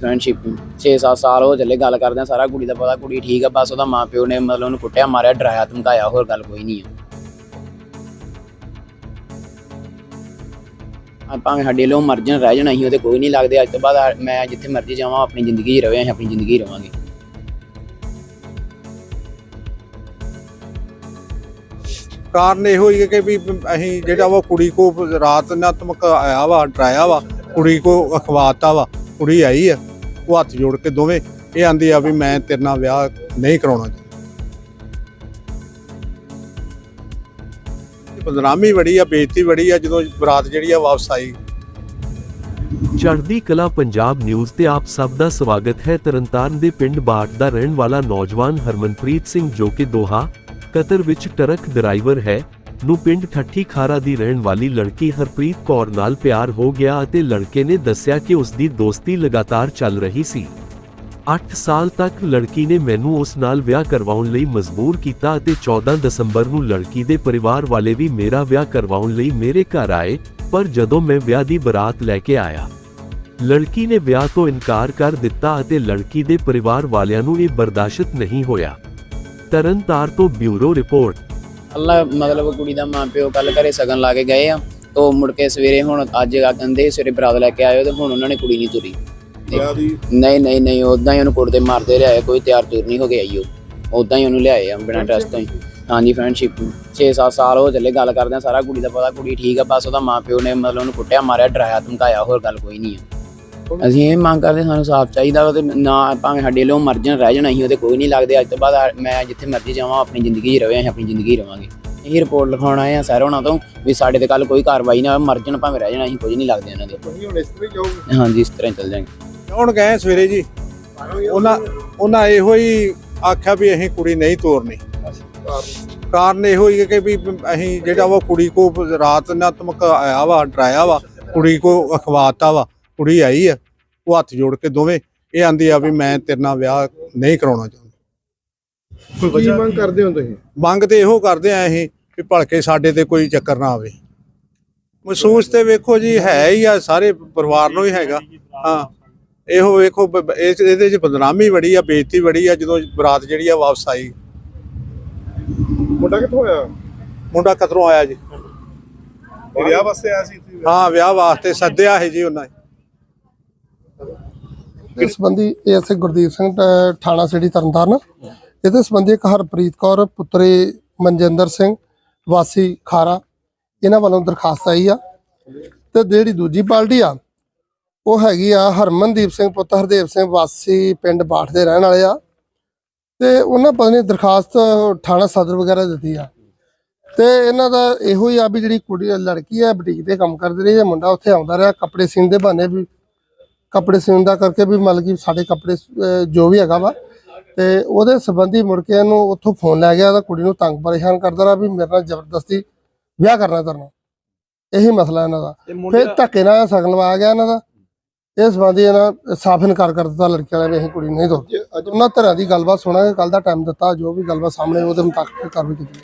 Friendship 6-7 ਸਾਲ ਹੋ ਚੱਲੇ, ਗੱਲ ਕਰਦੇ ਆ, ਸਾਰਾ ਕੁੜੀ ਦਾ ਪਤਾ, ਕੁੜੀ ਠੀਕ ਆ, ਬਸ ਉਹਦਾ ਮਾਂ ਪਿਓ ਨੇ ਮਤਲਬ ਉਹਨੂੰ ਕੁੱਟਿਆ, ਮਾਰਿਆ, ਡਰਾਇਆ, ਧਮਕਾਇਆ, ਹੋਰ ਗੱਲ ਕੋਈ ਨਹੀਂ ਆ। ਭਾਵੇਂ ਸਾਡੇ ਲੋ ਮਰਜਨ ਰਹਿ ਜਾਣਾ, ਅਸੀਂ ਉਹਦੇ ਕੋਈ ਨਹੀਂ ਲੱਗਦੇ, ਅੱਜ ਤੋਂ ਬਾਅਦ ਮੈਂ ਜਿੱਥੇ ਮਰਜ਼ੀ ਜਾਵਾਂ, ਆਪਣੀ ਜ਼ਿੰਦਗੀ 'ਚ ਰਵੇ ਅਸੀਂ ਆਪਣੀ ਜ਼ਿੰਦਗੀ 'ਚ ਰਵਾਂਗੇ। ਕਾਰਨ ਇਹੋ ਹੀ ਹੈ ਕਿ ਵੀ ਅਸੀਂ ਜਿਹੜਾ ਵਾ ਕੁੜੀ ਕੋ ਰਾਤ ਨਾਤਮਕ ਆਇਆ ਵਾ, ਡਰਾਇਆ ਵਾ, ਕੁੜੀ ਕੋ ਅਖਵਾਤਾ ਵਾ, ਕੁੜੀ ਆਈ ਆ। ਉਹ ਹੱਥ ਜੋੜ ਕੇ ਦੋਵੇਂ ਇਹ ਆਂਦੀ ਆ ਵੀ ਮੈਂ ਤੇਰੇ ਨਾਲ ਵਿਆਹ ਨਹੀਂ ਕਰਾਉਣਾ ਬਦਨਾਮੀ ਬੜੀ ਆ, ਬੇਇੱਜ਼ਤੀ ਬੜੀ ਆ, ਜਦੋਂ ਬਰਾਤ ਜਿਹੜੀ ਆ ਵਾਪਸ ਆਈ। ਚੜ੍ਹਦੀ ਕਲਾ ਪੰਜਾਬ ਨਿਊਜ਼ ਤੇ ਆਪ ਸਭ ਦਾ ਸਵਾਗਤ ਹੈ। ਤਰਨਤਾਰਨ ਦੇ ਪਿੰਡ ਬਾਟ ਦਾ ਰਹਿਣ ਵਾਲਾ ਨੌਜਵਾਨ ਹਰਮਨਪ੍ਰੀਤ ਸਿੰਘ ਜੋ ਕਿ ਦੋਹਾ ਕਤਰ ਵਿੱਚ ਟਰੱਕ ਡਰਾਈਵਰ ਹੈ ਨੂੰ ਪਿੰਡ ਠੱਠੀ ਖਾਰਾ ਦੀ ਰਹਿਣ ਵਾਲੀ ਲੜਕੀ ਹਰਪ੍ਰੀਤ ਕੌਰ ਨਾਲ ਪਿਆਰ ਹੋ ਗਿਆ ਅਤੇ ਲੜਕੇ ਨੇ ਦੱਸਿਆ ਕਿ ਉਸ ਦੀ ਦੋਸਤੀ ਲਗਾਤਾਰ ਚੱਲ ਰਹੀ ਸੀ। 8 ਸਾਲ ਤੱਕ ਲੜਕੀ ਨੇ ਮੈਨੂੰ ਉਸ ਨਾਲ ਵਿਆਹ ਕਰਵਾਉਣ ਲਈ ਮਜਬੂਰ ਕੀਤਾ ਅਤੇ 14 ਦਸੰਬਰ ਨੂੰ ਲੜਕੀ ਦੇ ਪਰਿਵਾਰ ਵਾਲੇ ਵੀ ਮੇਰਾ ਵਿਆਹ ਕਰਵਾਉਣ ਲਈ ਮੇਰੇ ਘਰ ਆਏ, ਪਰ ਜਦੋਂ ਮੈਂ ਵਿਆਹ ਦੀ ਬਰਾਤ ਲੈ ਕੇ ਆਇਆ, ਲੜਕੀ ਨੇ ਵਿਆਹ ਤੋਂ ਇਨਕਾਰ ਕਰ ਦਿੱਤਾ ਅਤੇ ਲੜਕੀ ਦੇ ਪਰਿਵਾਰ ਵਾਲਿਆਂ ਨੂੰ ਇਹ ਬਰਦਾਸ਼ਤ ਨਹੀਂ ਹੋਇਆ। ਤਰਨਤਾਰ ਤੋਂ ਬਿਊਰੋ ਰਿਪੋਰਟ। ਅੱਲਾ ਮਤਲਬ ਕੁੜੀ ਦਾ ਮਾਂ ਪਿਓ ਕੱਲ ਘਰੇ ਸਗਨ ਲਾ ਕੇ ਗਏ ਆ ਤੋ ਮੁੜ ਕੇ ਸਵੇਰੇ ਹੁਣ ਅੱਜ ਆ ਕਹਿੰਦੇ ਸਵੇਰੇ ਬਰਾਤ ਲੈ ਕੇ ਆਇਓ ਤੇ ਹੁਣ ਉਹਨਾਂ ਨੇ ਕੁੜੀ ਨਹੀਂ ਤੁਰੀ। ਨਹੀਂ ਨਹੀਂ ਨਹੀਂ ਉਦਾਂ ਹੀ ਉਹਨੂੰ ਕੁੜਦੇ ਮਾਰਦੇ ਰਿਹਾ ਕੋਈ ਤਿਆਰ ਤੁਰ ਨਹੀਂ ਹੋ ਗਿਆ ਈ ਉਹ। ਉਦਾਂ ਹੀ ਉਹਨੂੰ ਲਿਆਏ ਆ ਬਿਨਾਂ ਟੈਸਟ ਤੋਂ ਹੀ। ਹਾਂਜੀ ਫਰੈਂਡਸ਼ਿਪ 6-7 ਸਾਲ ਹੋ ਚੱਲੇ ਗੱਲ ਕਰਦੇ ਆ ਸਾਰਾ ਕੁੜੀ ਦਾ ਪਤਾ ਕੁੜੀ ਠੀਕ ਆ ਬਸ ਉਹਦਾ ਮਾਂ ਪਿਓ ਨੇ ਮਤਲਬ ਉਹਨੂੰ ਕੁੱਟਿਆ ਮਾਰਿਆ ਡਰਾਇਆ ਧਮਕਾਇਆ ਹੋਰ ਗੱਲ ਕੋਈ ਨਹੀਂ ਆ। ਅਸੀਂ ਇਹ ਮੰਗ ਕਰਦੇ ਸਾਨੂੰ ਸਾਫ਼ ਚਾਹੀਦਾ ਵਾ ਤੇ ਨਾ ਭਾਵੇਂ ਸਾਡੇ ਲੋ ਮਰਜਨ ਰਹਿ ਜਾਣਾ ਅਸੀਂ ਉਹਦੇ ਕੋਈ ਨਹੀਂ ਲੱਗਦੇ। ਅੱਜ ਤੋਂ ਬਾਅਦ ਮੈਂ ਜਿੱਥੇ ਮਰਜ਼ੀ ਜਾਵਾਂ ਆਪਣੀ ਜ਼ਿੰਦਗੀ 'ਚ ਰਵੇ ਅਸੀਂ ਆਪਣੀ ਜ਼ਿੰਦਗੀ ਰਵਾਂਗੇ। ਇਹ ਰਿਪੋਰਟ ਲਿਖਾਉਣ ਆਏ ਆ ਸਰ ਉਹਨਾਂ ਤੋਂ ਵੀ ਸਾਡੇ ਤੇ ਕੱਲ ਕੋਈ ਕਾਰਵਾਈ ਨਾ ਹੋਵੇ ਮਰਜਨ ਭਾਵੇਂ ਰਹਿ ਜਾਣਾ ਅਸੀਂ ਕੁਝ ਨਹੀਂ ਲੱਗਦੇ ਉਹਨਾਂ ਦੇ। ਹਾਂਜੀ ਇਸ ਤਰ੍ਹਾਂ ਹੀ ਚੱਲ ਜਾਵਾਂਗੇ ਹੁਣ ਗਏ ਸਵੇਰੇ ਜੀ? ਉਹਨਾਂ ਉਹਨਾਂ ਇਹੋ ਹੀ ਆਖਿਆ ਵੀ ਅਸੀਂ ਕੁੜੀ ਨਹੀਂ ਤੋਰਨੀ। ਕਾਰਨ ਇਹੋ ਹੀ ਹੈ ਕਿ ਵੀ ਅਸੀਂ ਜਿਹੜਾ ਵਾ ਕੁੜੀ ਕੋ ਰਾਤ ਨਾਤਮਕ ਆਇਆ ਵਾ ਡਰਾਇਆ ਵਾ ਕੁੜੀ ਕੋ ਅਖਵਾਤਾ ਵਾ। ਕੁੜੀ ਆਈ ਆ ਉਹ ਹੱਥ ਜੋੜ ਕੇ ਦੋਵੇਂ ਇਹ ਆਂਦੀ ਆ ਵੀ ਮੈਂ ਤੇਰੇ ਨਾਲ ਵਿਆਹ ਨਹੀਂ ਕਰਾਉਣਾ ਚਾਹੁੰਦੀ। ਕੀ ਮੰਗ ਕਰਦੇ ਹੋ ਤੁਸੀਂ? ਮੰਗ ਤੇ ਇਹੋ ਕਰਦੇ ਆ ਅਸੀਂ ਵੀ ਭਲਕੇ ਸਾਡੇ ਤੇ ਕੋਈ ਚੱਕਰ ਨਾ ਆਵੇ। ਮਹਿਸੂਸ ਤੇ ਵੇਖੋ ਜੀ ਹੈ ਹੀ ਆ ਸਾਰੇ ਪਰਿਵਾਰ ਨੂੰ ਹੀ ਹੈਗਾ। ਹਾਂ ਇਹੋ ਵੇਖੋ ਬ- ਇਹਦੇ ਚ ਬਦਨਾਮੀ ਬੜੀ ਆ ਬੇਇੱਜ਼ਤੀ ਬੜੀ ਆ ਜਦੋਂ ਬਰਾਤ ਜਿਹੜੀ ਆ ਵਾਪਸ ਆਈ। ਮੁੰਡਾ ਕਿੱਥੋਂ ਆਇਆ? ਮੁੰਡਾ ਕਤਰੋਂ ਆਇਆ ਜੀ। ਇਹ ਵਿਆਹ ਵਾਸਤੇ ਆਇਆ ਸੀ ਇੱਥੇ? ਹਾਂ ਵਿਆਹ ਵਾਸਤੇ ਸੱਦਿਆ ਹੈ ਜੀ ਉਹਨਾਂ ਨੇ। ਇਸ ਸੰਬੰਧੀ ਐਸਏ ਗੁਰਦੀਪ ਸਿੰਘ ਥਾਣਾ ਸਿਟੀ ਤਰਨਤਾਰਨ। ਇਹਦੇ ਸੰਬੰਧੀ ਇੱਕ ਹਰਪ੍ਰੀਤ ਕੌਰ ਪੁੱਤਰੀ ਮਨਜਿੰਦਰ ਸਿੰਘ ਵਾਸੀ ਖਾਰਾ ਇਹਨਾਂ ਵੱਲੋਂ ਦਰਖਾਸਤ ਆਈ ਆ। ਤੇ ਜਿਹੜੀ ਦੂਜੀ ਪਾਰਟੀ ਆ ਉਹ ਹੈਗੀ ਆ ਹਰਮਨਦੀਪ ਸਿੰਘ ਪੁੱਤ ਹਰਦੇਵ ਸਿੰਘ ਵਾਸੀ ਪਿੰਡ ਬਾਠ ਦੇ ਰਹਿਣ ਵਾਲੇ ਆ। ਤੇ ਉਹਨਾਂ ਪਤਾ ਨਹੀਂ ਦਰਖਾਸਤ ਥਾਣਾ ਸਦਰ ਵਗੈਰਾ ਦਿੱਤੀ ਆ। ਤੇ ਇਹਨਾਂ ਦਾ ਇਹੋ ਹੀ ਆ ਵੀ ਜਿਹੜੀ ਕੁੜੀ ਲੜਕੀ ਆ ਬੁਟੀਕ ਤੇ ਕੰਮ ਕਰਦੀ ਰਹੀ ਹੈ ਮੁੰਡਾ ਉੱਥੇ ਆਉਂਦਾ ਰਿਹਾ ਕੱਪੜੇ ਸੀਨ ਦੇ ਬਹਾਨੇ ਵੀ ਕੱਪੜੇ ਸਿਉਣ ਦਾ ਕਰਕੇ ਵੀ ਮਤਲਬ ਕਿ ਸਾਡੇ ਕੱਪੜੇ ਜੋ ਵੀ ਹੈਗਾ ਵਾ। ਤੇ ਉਹਦੇ ਸੰਬੰਧੀ ਮੁੜ ਕੇ ਇਹਨੂੰ ਉੱਥੋਂ ਫੋਨ ਲੈ ਗਿਆ ਤਾਂ ਕੁੜੀ ਨੂੰ ਤੰਗ ਪਰੇਸ਼ਾਨ ਕਰਦਾ ਰਿਹਾ ਵੀ ਮੇਰੇ ਨਾਲ ਜ਼ਬਰਦਸਤੀ ਵਿਆਹ ਕਰਨਾ ਕਰਨਾ ਇਹੀ ਮਸਲਾ ਇਹਨਾਂ ਦਾ। ਫਿਰ ਧੱਕੇ ਨਾਲ ਸਗਨ ਲਵਾਇਆ ਗਿਆ ਇਹਨਾਂ ਦਾ। ਇਸ ਸੰਬੰਧੀ ਇਹਨਾਂ ਸਾਫ਼ ਇਨਕਾਰ ਕਰ ਦਿੱਤਾ ਲੜਕੀ ਵਾਲਿਆਂ ਨੇ ਅਸੀਂ ਕੁੜੀ ਨਹੀਂ ਦੋ ਉਹਨਾਂ ਤਰ੍ਹਾਂ ਦੀ ਗੱਲਬਾਤ ਸੁਣਾਂਗੇ ਕੱਲ ਦਾ ਟਾਈਮ ਦਿੱਤਾ ਜੋ ਵੀ ਗੱਲਬਾਤ ਸਾਹਮਣੇ ਉਹਦੇ ਮੁਤਾਬਕ ਕਾਰਵਾਈ ਕੀਤੀ।